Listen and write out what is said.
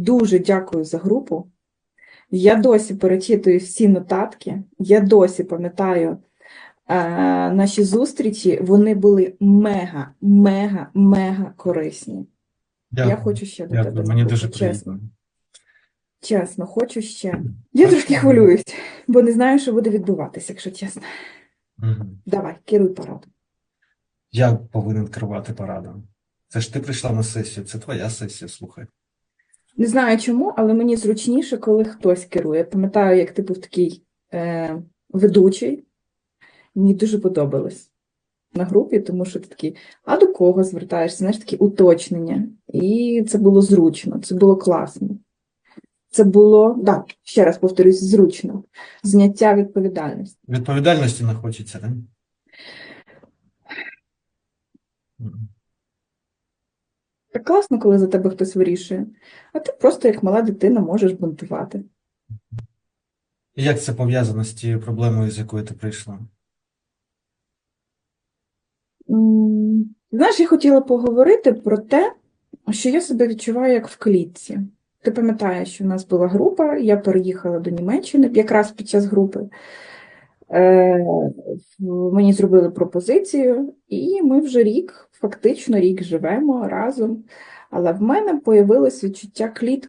Дуже дякую за групу. Я досі перечитую всі нотатки, я досі пам'ятаю е, наші зустрічі. Вони були мега, мега, мега корисні. Дякую. Я хочу ще до Дякую. тебе. Мені дуже чесно. приємно. Чесно, хочу ще. Я трошки хвилююсь, бо не знаю, що буде відбуватися, якщо чесно. Мгм. Давай, керуй парадом. Я повинен керувати парадом. Це ж ти прийшла на сесію, це твоя сесія, слухай. Не знаю чому, але мені зручніше, коли хтось керує. Пам'ятаю, як ти був такий е, ведучий. Мені дуже подобалось на групі, тому що ти такий, а до кого звертаєшся? Знаєш, такі уточнення. І це було зручно, це було класно. Це було, да, ще раз повторюсь, зручно. Зняття відповідальності. Відповідальності не хочеться, так? Так класно, коли за тебе хтось вирішує. А ти просто, як мала дитина, можеш бунтувати. І як це пов'язано з тією проблемою, з якою ти прийшла? Знаєш, я хотіла поговорити про те, що я себе відчуваю як в клітці. Ти пам'ятаєш, що в нас була група, я переїхала до Німеччини якраз під час групи. Е, Мені зробили пропозицію, і ми вже рік, фактично рік живемо разом. Але в мене появилось відчуття клітки.